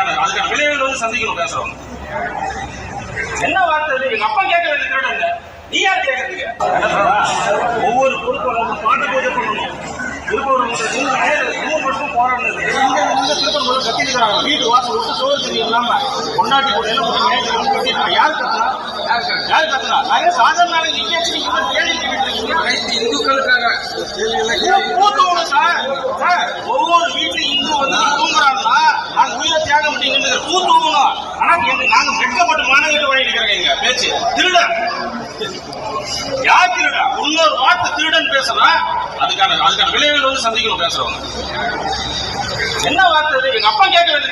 அதுக்கான அதுக்கான விளைவுகள் வந்து சந்திக்கணும் பேசுறவங்க. என்ன வார்த்தை இது? எங்க அப்பா கேட்க வேண்டிய திருடங்க நீ யார் கேட்கறதுக்கு ஒவ்வொரு பொறுப்பாளரும் பாட்டு பூஜை பண்ணணும் திருப்பூர் மூணு வருஷம் போராடுனது. இங்க இந்த திருப்பூர் முதல்ல கட்டிருக்காங்க வீட்டு வாசல் விட்டு சோறு தண்ணி இல்லாம பொண்டாட்டி கூட எல்லாம் கட்டிருக்காங்க யார் கத்துனா யார் கத்துனா நாங்க சாதாரண நீங்க கேள்வி இருக்கீங்க. இந்துக்களுக்காக. சார் ஒவ்வொரு வீட்லயும் இந்து வந்து தூங்குறாங்கன்னா நாங்க உயிரை தியாகம் பண்ணீங்க ஆனா எங்க நாங்க வெட்கப்பட்டு மாணவர்கிட்ட வழி இங்க. பேச்சு. திருடன் யார் திருடா? இன்னொரு வார்த்தை திருடன் பேசுறா அதுக்கான அதுக்கான விளைவுகள் வந்து சந்திக்கணும் பேசுறவங்க. என்ன வார்த்தை எங்க அப்பா கேட்க வேண்டிய